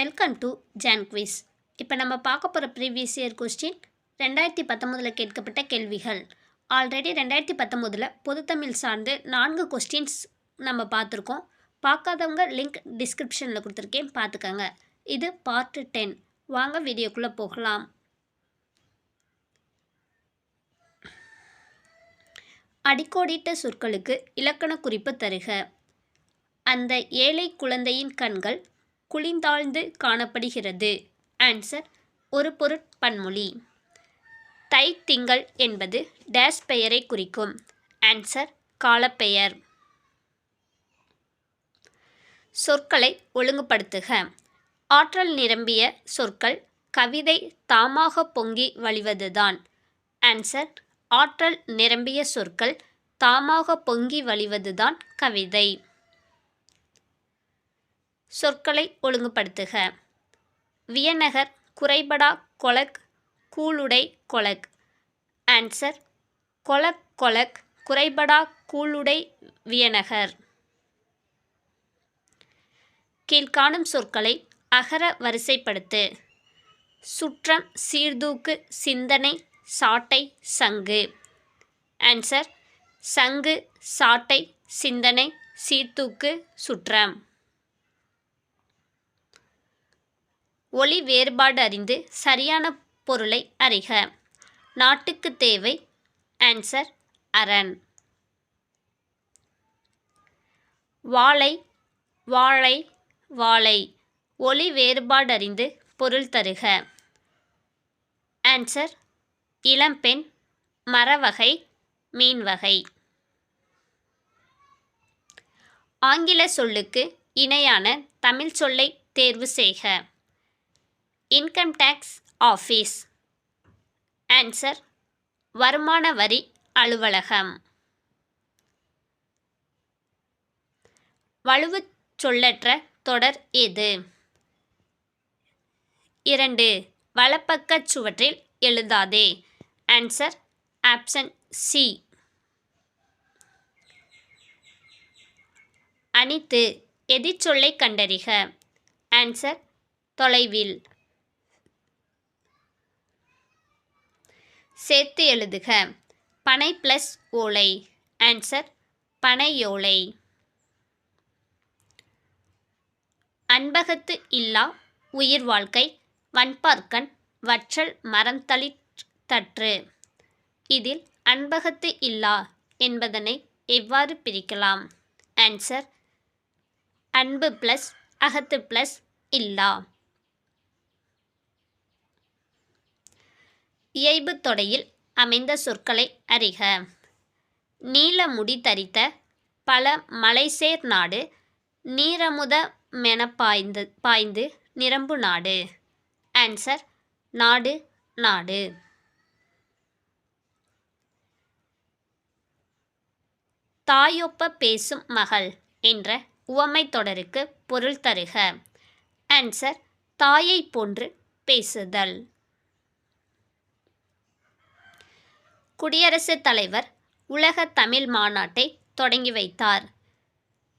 Welcome to John quiz இப்போ நம்ம பார்க்க போகிற ப்ரீவியஸ் இயர் கொஸ்டின் ரெண்டாயிரத்தி பத்தொம்போதில் கேட்கப்பட்ட கேள்விகள். ஆல்ரெடி ரெண்டாயிரத்தி பத்தொம்போதில் பொதுத்தமிழ் சார்ந்து நான்கு கொஸ்டின்ஸ் நம்ம பார்த்துருக்கோம். பார்க்காதவங்க லிங்க் டிஸ்கிரிப்ஷனில் கொடுத்துருக்கேன் பார்த்துக்கங்க. இது பார்ட் டென் வாங்க வீடியோக்குள்ளே போகலாம். அடிக்கோடிட்ட சொற்களுக்கு இலக்கண குறிப்பு தருக. அந்த ஏழை குழந்தையின் கண்கள் குளிந்தாழ்ந்து காணப்படுகிறது. ஆன்சர் ஒரு பொருட்பன்மொழி தை திங்கள் என்பது டேஷ் பெயரை குறிக்கும். ஆன்சர் காலப்பெயர் சொற்களை ஒழுங்குபடுத்துக. ஆற்றல் நிரம்பிய சொற்கள் கவிதை தாமாக பொங்கி வழிவதுதான். ஆன்சர் ஆற்றல் நிரம்பிய சொற்கள் தாமாக பொங்கி வழிவதுதான் கவிதை. சொற்களை ஒழுங்குபடுத்துக. வியநகர் குறைபடா கொலக் கூலுடை கொலக். ஆன்சர் கொலக் கொலக் குறைபடா கூலுடை வியநகர் கீழ்காணும் சொற்களை அகர வரிசைப்படுத்து. சுற்றம் சீர்தூக்கு சிந்தனை சாட்டை சங்கு. ஆன்சர் சங்கு சாட்டை சிந்தனை சீர்தூக்கு சுற்றம். ஒளி வேறுபாடு அறிந்து சரியான பொருளை அறிக. நாட்டுக்கு தேவை. ஆன்சர் அரண். வாழை வாழை வாழை ஒளி வேறுபாடு அறிந்து பொருள் தருக. ஆன்சர் இளம்பெண் மரவகை மீன் வகை. ஆங்கில சொல்லுக்கு இணையான தமிழ் சொல்லை தேர்வு செய்க. இன்கம் டேக்ஸ் ஆஃபீஸ் ஆன்சர் வருமான வரி அலுவலகம். வலுவுச் சொல்லற்ற தொடர் எது? இரண்டு. வலப்பக்கச் சுவற்றில் எழுதாதே. ஆன்சர் ஆப்ஷன் சி அனித்து எதிர்ச்சொல்லை கண்டறிக. ஆன்சர் தொலைவில். சேர்த்து எழுதுக. பனை ப்ளஸ் ஓலை. ஆன்சர் பனையோலை அன்பகத்து இல்லா உயிர் வாழ்க்கை வன்பார்க்கன் வற்றல் மரந்தளிர் தற்று. இதில் அன்பகத்து இல்லா என்பதனை எவ்வாறு பிரிக்கலாம்? ஆன்சர் அன்பு ப்ளஸ் அகத்து ப்ளஸ் இல்லா. இயைபு தொடையில் அமைந்த சொற்களை அறிக. நீல முடி தரித்த பல மலைசேர் நாடு நீரமுத மென பாய்ந்து பாய்ந்து நிரம்பு நாடு. ஆன்சர் நாடு நாடு. தாயொப்ப பேசும் மகள் என்ற உவமை தொடருக்கு பொருள் தருக. ஆன்சர் தாயை போன்று பேசுதல். குடியரசுத் தலைவர் உலக தமிழ் மாநாட்டை தொடங்கி வைத்தார்.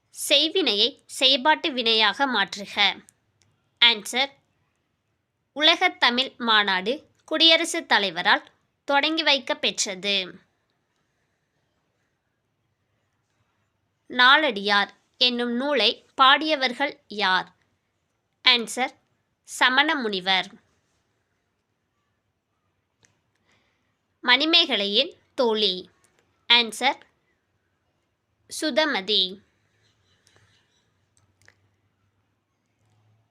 செய்வினையை செயல்பாட்டு வினையாக மாற்றுக. ஆன்சர் உலக தமிழ் மாநாடு குடியரசுத் தலைவரால் தொடங்கி வைக்க பெற்றது நாலடியார் என்னும் நூலை பாடியவர்கள் யார்? ஆன்சர் சமண முனிவர். மணிமேகலையின் தோழி. ஆன்சர் சுதமதி.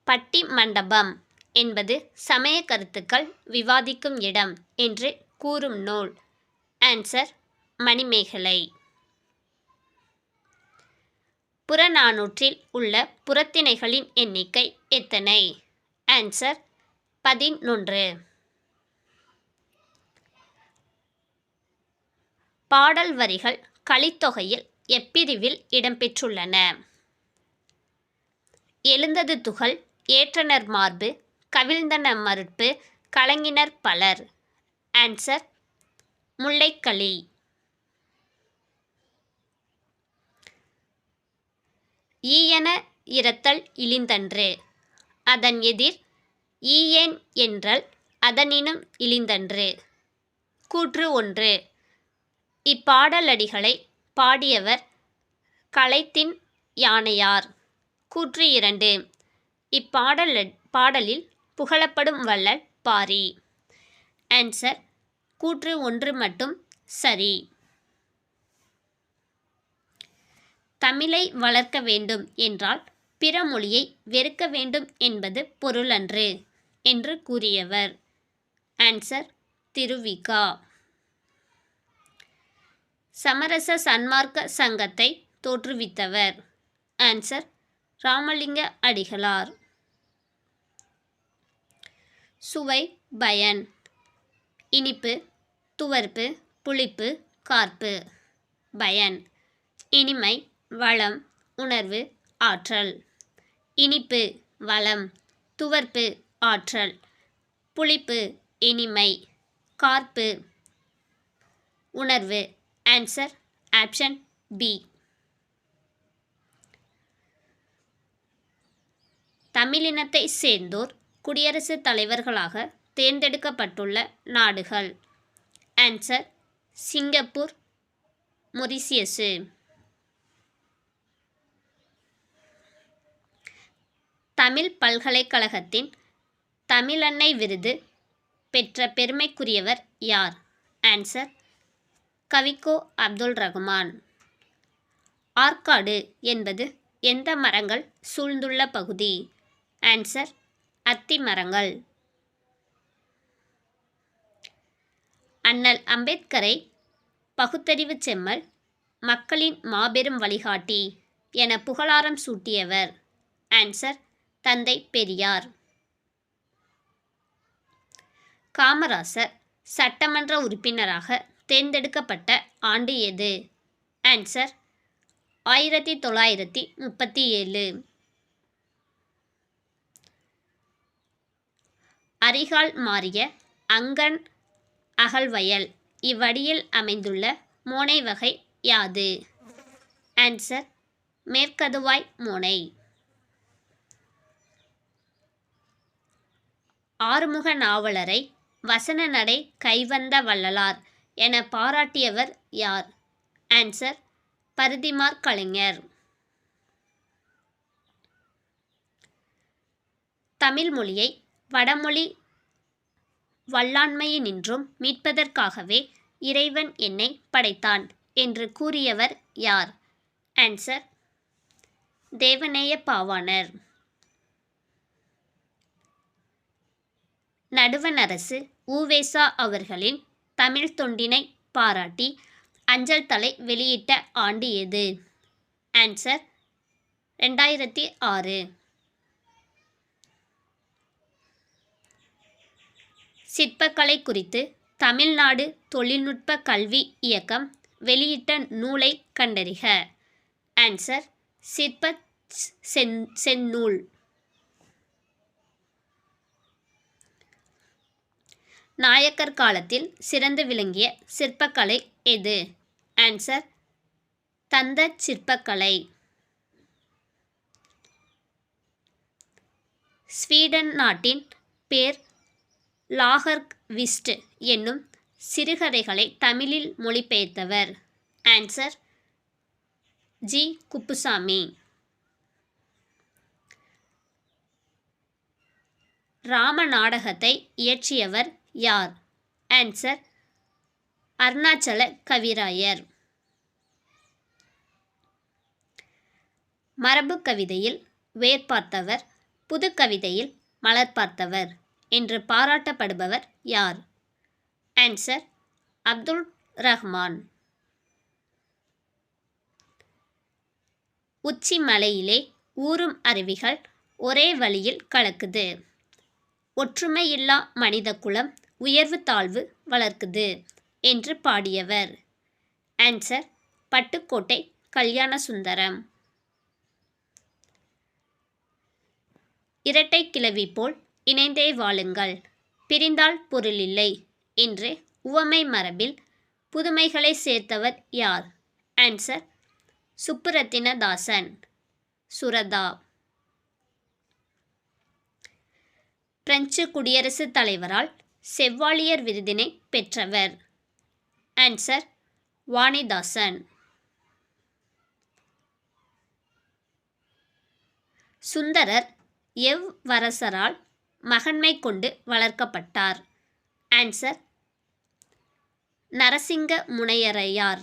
பட்டி மண்டபம் என்பது சமய கருத்துக்கள் விவாதிக்கும் இடம் என்று கூறும் நூல். ஆன்சர் மணிமேகலை. புறநானூற்றில் உள்ள புறத்திணைகளின் எண்ணிக்கை எத்தனை? ஆன்சர் பதினொன்று. பாடல் வரிகள் கலித்தொகையில் எப்பிரிவில் இடம்பெற்றுள்ளன. எழுந்தது துகள் ஏற்றனர் மார்பு கவிழ்ந்தன மறுப்பு கலங்கினர் பலர். ஆன்சர் முல்லைக்களி. ஈயன இரத்தல் இழிந்தன்று. அதன் எதிர் ஈயேன் என்றல் அதனினும் இழிந்தன்று. கூற்று ஒன்று. இப்பாடலடிகளை பாடியவர் கலைத்தின் யானையார். கூற்று இரண்டு. இப்பாடல் பாடலில் புகழப்படும் வள்ளல் பாரி. ஆன்சர் கூற்று ஒன்று மட்டும் சரி. தமிழை வளர்க்க வேண்டும் என்றால் பிற மொழியை வெறுக்க வேண்டும் என்பது பொருளன்று என்று கூறியவர். ஆன்சர் திருவிகா. சமரச சன்மார்க்க சங்கத்தை தோற்றுவித்தவர். ஆன்சர் ராமலிங்க அடிகளார். சுவை பயன். இனிப்பு துவர்ப்பு புளிப்பு கார்ப்பு. பயன் இனிமை வளம் உணர்வு ஆற்றல். இனிப்பு வளம் துவர்ப்பு ஆற்றல். புளிப்பு இனிமை கார்ப்பு உணர்வு ஆன்சர் ஆப்ஷன் பி தமிழினத்தை சேர்ந்தோர் குடியரசுத் தலைவர்களாக தேர்ந்தெடுக்கப்பட்டுள்ள நாடுகள். Answer Singapore. மொரிசியஸு தமிழ் பல்கலைக்கழகத்தின் தமிழன்னை விருது பெற்ற பெருமைக்குரியவர் யார்? ஆன்சர் கவிக்கோ அப்துல் ரகுமான் ஆற்காடு என்பது எந்த மரங்கள் சூழ்ந்துள்ள பகுதி? ஆன்சர் அத்தி மரங்கள். அண்ணல் அம்பேத்கரை பகுத்தறிவு செம்மல் மக்களின் மாபெரும் வழிகாட்டி என புகழாரம் சூட்டியவர். ஆன்சர் தந்தை பெரியார். காமராசர் சட்டமன்ற உறுப்பினராக தேர்ந்தெடுக்கப்பட்ட ஆண்டு எது? ஆன்சர் ஆயிரத்தி தொள்ளாயிரத்தி முப்பத்தி ஏழு. அரிகால் மாறிய அங்கன் அகழ்வயல் இவ்வடியில் அமைந்துள்ள மோனை வகை யாது? ஆன்சர் மேற்கதுவாய் மோனை. ஆறுமுக நாவலரை வசன நடை கைவந்த வள்ளலார் என பாராட்டியவர் யார்? ஆன்சர் பரிதிமார் கலைஞர். தமிழ் மொழியை வடமொழி வல்லாண்மையினின்றும் மீட்பதற்காகவே இறைவன் என்னை படைத்தான் என்று கூறியவர் யார்? ஆன்சர் தேவநேய பாவாணர். நடுவணரசு ஊவேசா அவர்களின் தமிழ் தொண்டினை பாராட்டி அஞ்சல் தலை வெளியிட்ட ஆண்டு எது? ஆன்சர் ரெண்டாயிரத்தி ஆறு. சிற்பக்கலை குறித்து தமிழ்நாடு தொழில்நுட்ப கல்வி இயக்கம் வெளியிட்ட நூலை கண்டறிக. ஆன்சர் சிற்ப செந் செந்நூல். நாயக்கர் காலத்தில் சிறந்து விளங்கிய சிற்பக்கலை எது? ஆன்சர் தந்த சிற்பக்கலை. ஸ்வீடன் நாட்டின் பேர் லாகர்க் விஸ்ட் என்னும் சிறுகதைகளை தமிழில் மொழிபெயர்த்தவர். Answer G. குப்புசாமி. ராம நாடகத்தை இயற்றியவர் யார்? ஆன்சர் அருணாச்சல கவிராயர். மரபு கவிதையில் வேர் பார்த்தவர் புது கவிதையில் மலர் பார்த்தவர் என்று பாராட்டப்படுபவர் யார்? ஆன்சர் அப்துல் ரஹ்மான். உச்சி மலையிலே ஊறும் அருவிகள் ஒரே வழியில் கலக்குது. ஒற்றுமையில்லா மனித குலம் உயர்வு தாழ்வு வளர்க்குது என்று பாடியவர். ஆன்சர் பட்டுக்கோட்டை கல்யாண சுந்தரம் இரட்டை கிளவி போல் இணைந்தே வாழுங்கள். பிரிந்தால் பொருளில்லை என்று உவமை மரபில் புதுமைகளை சேர்த்தவர் யார்? ஆன்சர் சுப்புரத்தினதாசன். சுரதா. பிரெஞ்சு குடியரசுத் தலைவரால் செவ்வாளியர் விருதினை பெற்றவர். ஆன்சர் வாணிதாசன். சுந்தரர் எவ்வரசரால் மகன்மை கொண்டு வளர்க்கப்பட்டார்? ஆன்சர் நரசிங்க முனையரையார்.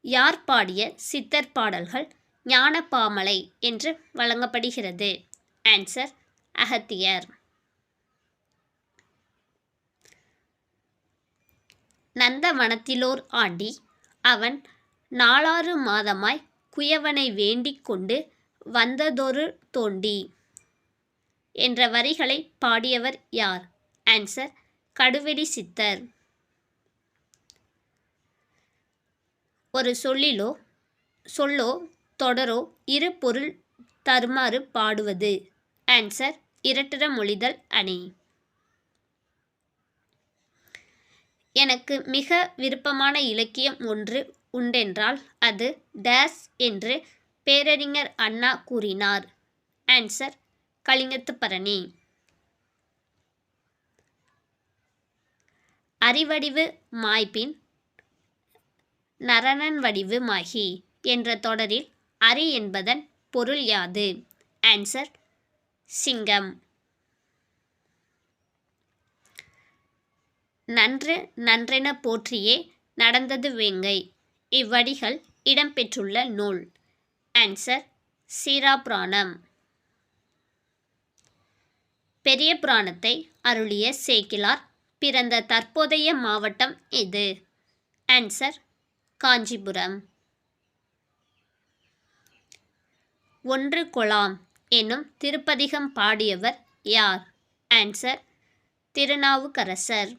யார் பாடிய சித்தர் பாடல்கள் ஞானப்பாமலை என்று வழங்கப்படுகிறது. ஆன்சர் அகத்தியர் நந்தவனத்திலோர் ஆண்டி அவன் நாலாறு மாதமாய் குயவனை வேண்டிக் கொண்டு வந்ததொரு தோண்டி என்ற வரிகளை பாடியவர் யார்? ஆன்சர் கடுவெடி சித்தர். ஒரு சொல்லிலோ சொல்லோ தொடரோ இரு பொருள் தருமாறு பாடுவது. ஆன்சர் இரட்டர மொழிதல் அணி. எனக்கு மிக விருப்பமான இலக்கியம் ஒன்று உண்டென்றால் அது டேஸ் என்று பேரறிஞர் அண்ணா கூறினார். ஆன்சர் கலிங்கத்துப்பரணி அறிவடிவு மாய்பின் நரணன் வடிவு மாகி என்ற தொடரில் அரி என்பதன் பொருள் யாது? ஆன்சர் சிங்கம். நன்று நன்றென போற்றியே நடந்தது வேங்கை. இவ்வடிகள் இடம்பெற்றுள்ள நூல். ஆன்சர் சீராபுராணம். பெரிய புராணத்தை அருளிய சேக்கிலார் பிறந்த தற்போதைய மாவட்டம் எது? ஆன்சர் காஞ்சிபுரம். ஒன்று கொலாம் என்னும் திருப்பதிகம் பாடியவர் யார்? ஆன்சர் திருநாவுக்கரசர்.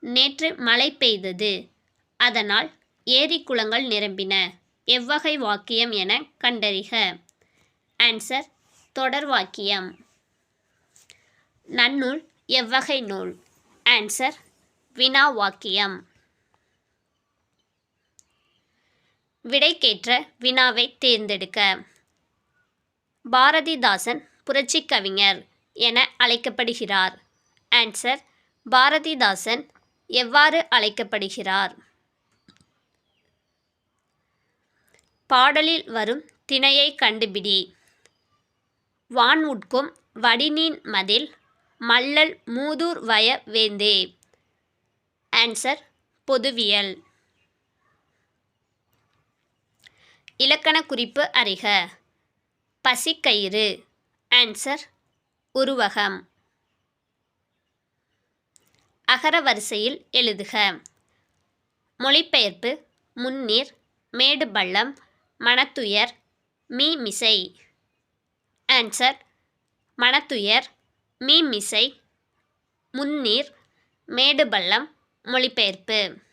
நேற்று மழை பெய்தது. அதனால் ஏரி குளங்கள் நிரம்பின. எவ்வகை வாக்கியம் என கண்டறிக. ஆன்சர் தொடர் வாக்கியம். நன்னூல் எவ்வகை நூல். ஆன்சர் வினா வாக்கியம். விடைக்கேற்ற வினாவை தேர்ந்தெடுக்க. பாரதிதாசன் புரட்சிக் கவிஞர் என அழைக்கப்படுகிறார். ஆன்சர் பாரதிதாசன் எவ்வாறு அழைக்கப்படுகிறார்? பாடலில் வரும் திணையை கண்டுபிடி. வான் உட்கும் வடிநீன் மதில் மல்லல் மூதூர் வய வேந்தே. ஆன்சர் பொதுவியல். இலக்கண குறிப்பு அறிக. பசிக்கயிறு. ஆன்சர் உருவகம். அகர வரிசையில் எழுதுக. மொழிபெயர்ப்பு முன்னீர் மேடு பள்ளம் மனத்துயர் மீ மிசை. ஆன்சர் மனத்துயர் மீ மிசை முன்னீர் மேடு பள்ளம் மொழிபெயர்ப்பு.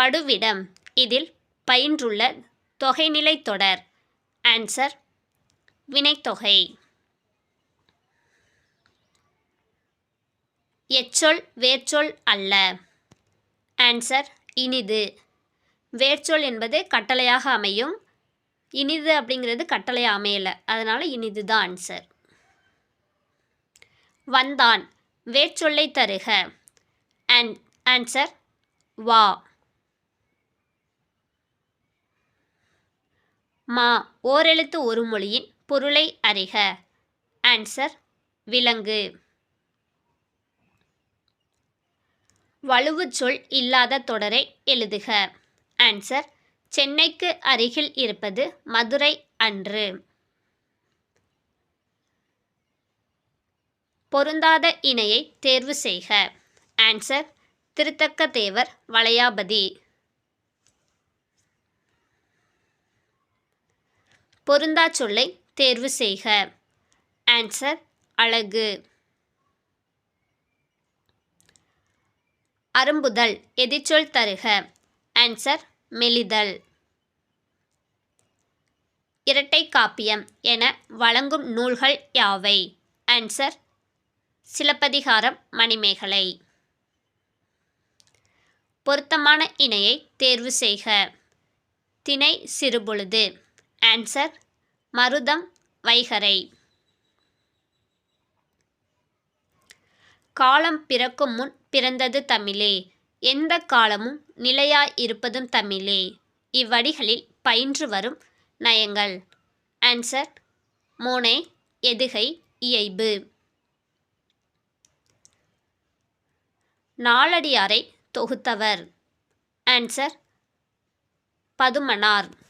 படுவிடம். இதில் பயின்றுள்ள தொகைநிலை தொடர். ஆன்சர் வினைத்தொகை. எச்சொல் வேர்ச்சொல் அல்ல. ஆன்சர் இனிது. வேர்ச்சொல் என்பது கட்டளையாக அமையும். இனிது அப்படிங்கிறது கட்டளை அமையலை. அதனால் இனிது தான் ஆன்சர் வந்தான். வேர்ச்சொல்லை தருக. ஆன் ஆன்சர் வா. மா ஓரெழுத்து ஒரு மொழியின் பொருளை அறிக. ஆன்சர் விலங்கு. வலுவுச் சொல் இல்லாத தொடரை எழுதுக. ஆன்சர் சென்னைக்கு அருகில் இருப்பது மதுரை அன்று. பொருந்தாத இணையை தேர்வு செய்க. ஆன்சர் திருத்தக்க தேவர் வளையாபதி. பொருந்தா சொல்லை தேர்வு செய்க. ஆன்சர் அழகு. அரும்புதல் எதிர்ச்சொல் தருக. ஆன்சர் மெலிதல். இரட்டை காப்பியம் என வழங்கும் நூல்கள் யாவை? ஆன்சர் சிலப்பதிகாரம் மணிமேகலை. பொருத்தமான இணையை தேர்வு செய்க. திணை சிறுபொழுது. ஆன்சர் மருதம் வைகரை. காலம் பிறக்கும் முன் பிறந்தது தமிழே. எந்த காலமும் நிலையாய் இருப்பதும் தமிழே. இவ்வடிகளில் பயின்று வரும் நயங்கள். ஆன்சர் மோனை. எதுகை. இயைபு. நாலடியாரை தொகுத்தவர். ஆன்சர் பதுமனார்.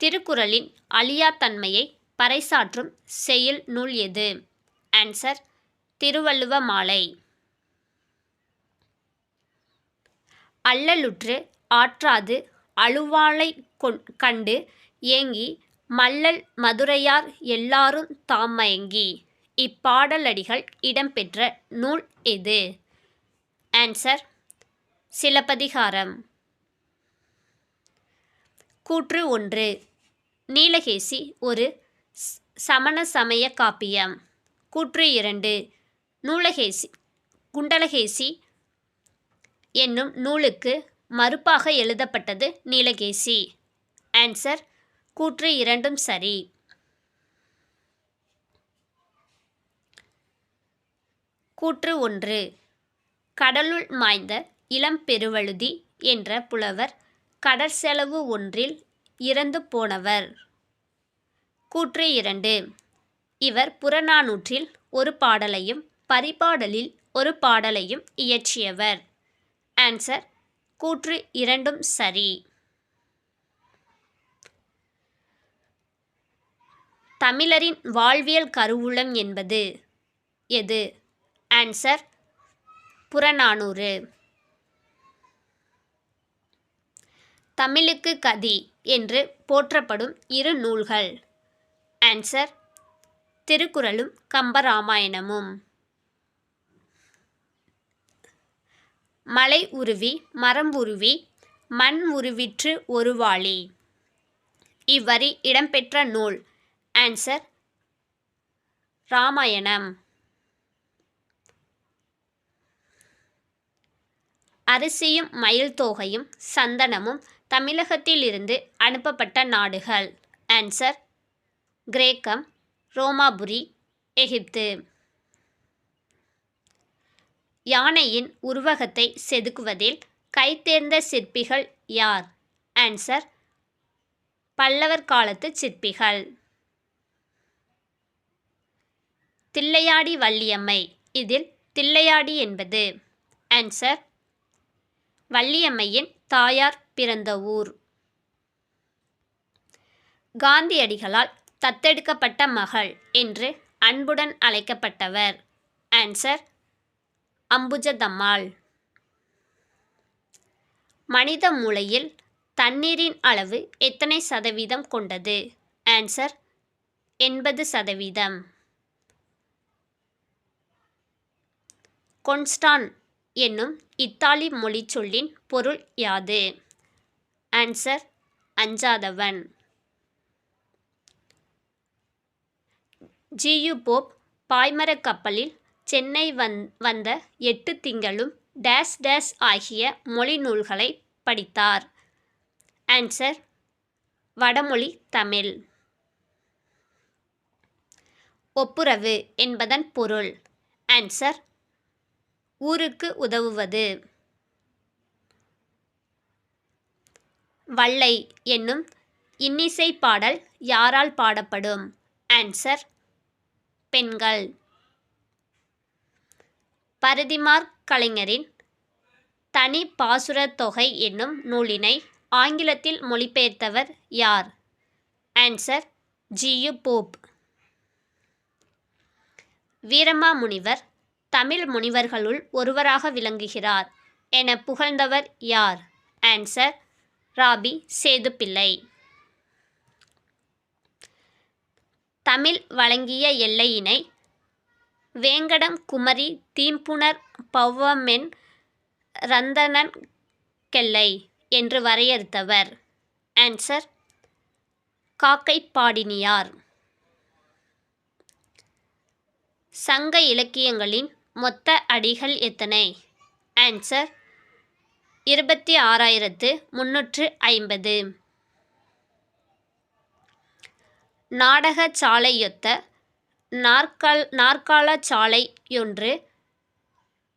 திருக்குறளின் அழியாத்தன்மையை பறைசாற்றும் செயல் நூல் எது? ஆன்சர் திருவள்ளுவ மாலை அல்லலுற்று ஆற்றாது அழுவாளை கண்டு ஏங்கி மல்லல் மதுரையார் எல்லாரும் தாம் மயங்கி இப்பாடலடிகள் இடம்பெற்ற நூல் எது? ஆன்சர் சிலப்பதிகாரம். கூற்று ஒன்று. நீலகேசி ஒரு சமண சமய காப்பியம். கூற்று இரண்டு. நூலகேசி குண்டலகேசி என்னும் நூலுக்கு மறுப்பாக எழுதப்பட்டது நீலகேசி. ஆன்சர் கூற்று இரண்டும் சரி. கூற்று ஒன்று. கடலுள் மாய்ந்த இளம் பெருவழுதி என்ற புலவர் கடற்செலவு ஒன்றில் இறந்து போனவர். கூற்று இரண்டு. இவர் புறநானூற்றில் ஒரு பாடலையும் பரிபாடலில் ஒரு பாடலையும் இயற்றியவர். ஆன்சர் கூற்று இரண்டும் சரி. தமிழரின் வாழ்வியல் கருவூலம் என்பது எது? ஆன்சர் புறநானூறு. தமிழுக்கு கதி என்று போற்றப்படும் இரு நூல்கள். ஆன்சர் திருக்குறளும் கம்பராமாயணமும். மலை உருவி மரம் உருவி மண் உருவிற்று ஒருவாளி இவ்வரி இடம்பெற்ற நூல். ஆன்சர் ராமாயணம். அரிசியும் மயில் தோகையும் சந்தனமும் தமிழகத்திலிருந்து அனுப்பப்பட்ட நாடுகள். ஆன்சர் கிரேக்கம் ரோமாபுரி எகிப்து. யானையின் உருவகத்தை செதுக்குவதில் கைத்தேர்ந்த சிற்பிகள் யார்? ஆன்சர் பல்லவர் காலத்து சிற்பிகள். தில்லையாடி வள்ளியம்மை. இதில் தில்லையாடி என்பது. ஆன்சர் வள்ளியம்மையின் தாயார் பிறந்த ஊர். காந்தியடிகளால் தத்தெடுக்கப்பட்ட மகள் என்று அன்புடன் அழைக்கப்பட்டவர். ஆன்சர் அம்புஜதம்மாள். மனித மூளையில் தண்ணீரின் அளவு எத்தனை சதவீதம் கொண்டது? ஆன்சர் எண்பது சதவீதம். கொன்ஸ்டான் என்னும் இத்தாலி மொழி சொல்லின் பொருள் யாது? ஆன்சர் அஞ்சாதவன். ஜியு போப் பாய்மரக் கப்பலில் சென்னை வந் வந்த எட்டு திங்களும் டேஸ் டேஸ் ஆகிய மொழி நூல்களை படித்தார். ஆன்சர் வடமொழி தமிழ். ஒப்புரவு என்பதன் பொருள். ஆன்சர் ஊருக்கு உதவுவது. வள்ளை என்னும் இன்னிசை பாடல் யாரால் பாடப்படும்? ஆன்சர் பெண்கள். பரதிமார் கலைஞரின் தனி பாசுரத் தொகை என்னும் நூலினை ஆங்கிலத்தில் மொழிபெயர்த்தவர் யார்? Answer G U Pope. Veeramamunivar Tamil முனிவர்களுள் ஒருவராக விளங்குகிறார் என புகழ்ந்தவர் யார்? ஆன்சர் ராபி சேதுப்பிள்ளை. தமிழ் வழங்கிய எல்லையினை வேங்கடம் குமரி தீம்புணர் பௌவமென் ரந்தனன் கெல்லை என்று வரையறுத்தவர். ஆன்சர் காக்கைப்பாடினியார். சங்க இலக்கியங்களின் மொத்த அடிகள் எத்தனை? ஆன்சர் இருபத்தி ஆறாயிரத்து முன்னூற்று ஐம்பது. நாடக சாலையொத்த நாற்கால் நாற்கால சாலையொன்று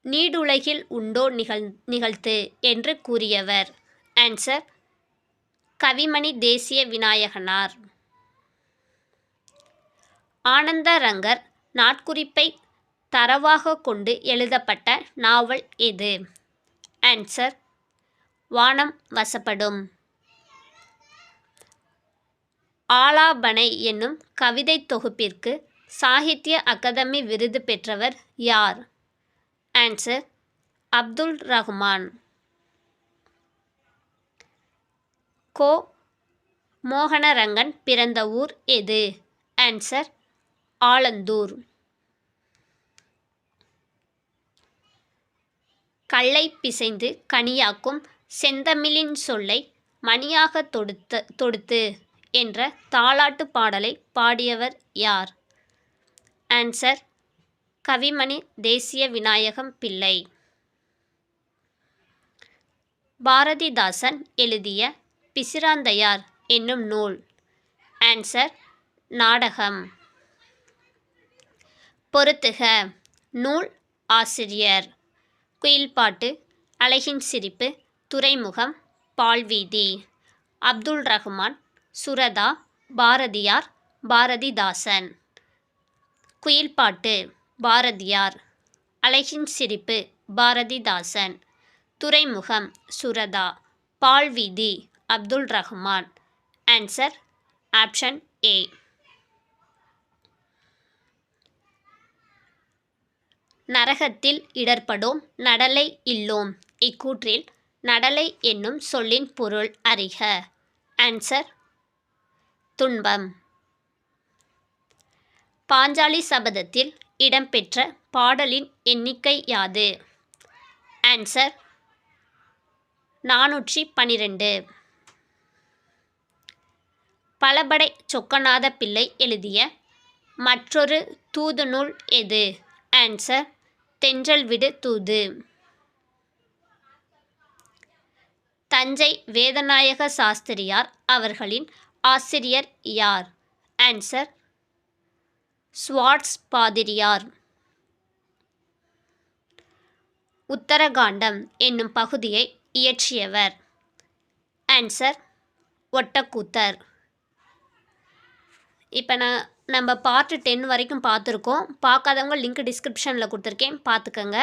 நீடுலகில் உண்டோ நிகழ் நிகழ்த்து? என்று கூறியவர். ஆன்சர் கவிமணி தேசிய விநாயகனார். ஆனந்தரங்கர் நாட்குறிப்பை தரவாக கொண்டு எழுதப்பட்ட நாவல் எது ஆன்சர் வானம் வசப்படும். ஆலாபனை என்னும் கவிதை தொகுப்பிற்கு சாகித்ய அகாதமி விருது பெற்றவர் யார்? ஆன்சர் அப்துல் ரஹ்மான். கோ. மோகனரங்கன் பிறந்த ஊர் எது? ஆன்சர் ஆலந்தூர். கல்லை பிசைந்து கனியாக்கும் செந்தமிழின் சொல்லை மணியாக தொடுத்த தொடுத்து என்ற தாலாட்டு பாடலை பாடியவர் யார்? ஆன்சர் கவிமணி தேசிய விநாயகம் பிள்ளை. பாரதிதாசன் எழுதிய பிசிராந்தையார் என்னும் நூல். ஆன்சர் நாடகம். பொறுத்துக நூல் ஆசிரியர். குயில்பாட்டு அழகின் சிரிப்பு துறைமுகம் பால்வீதி. அப்துல் ரஹ்மான் சுரதா பாரதியார் பாரதிதாசன். குயில்பாட்டு பாரதியார். அழகின் சிரிப்பு பாரதிதாசன். துறைமுகம் Suratha. பால்வீதி Abdul Rahman. Answer option A நரகத்தில் இடர்படும் நடலை இல்லோம். இக்கூற்றில் நடலை என்னும் சொல்லின் பொருள் அறிக. ஆன்சர் துன்பம். பாஞ்சாலி சபதத்தில் இடம்பெற்ற பாடலின் எண்ணிக்கை யாது? ஆன்சர் நானூற்றி பன்னிரெண்டு பலபடை சொக்கநாத பிள்ளை எழுதிய மற்றொரு தூது நூல் எது? ஆன்சர் தென்றல் விடு தூது. தஞ்சை வேதநாயக சாஸ்திரியார் அவர்களின் ஆசிரியர் யார்? ஆன்சர் ஸ்வாட்ஸ் பாதிரியார் உத்தரகாண்டம் என்னும் பகுதியை இயற்றியவர். ஆன்சர் ஒட்டக்கூத்தர். இப்போ நான் நம்ம பார்ட் டென் வரைக்கும் பார்த்துருக்கோம். பார்க்காதவங்க லிங்க் டிஸ்கிரிப்ஷனில் கொடுத்துருக்கேன். பார்த்துக்கோங்க.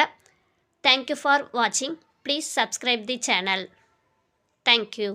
தேங்க்யூ ஃபார் வாட்சிங் please subscribe the channel thank you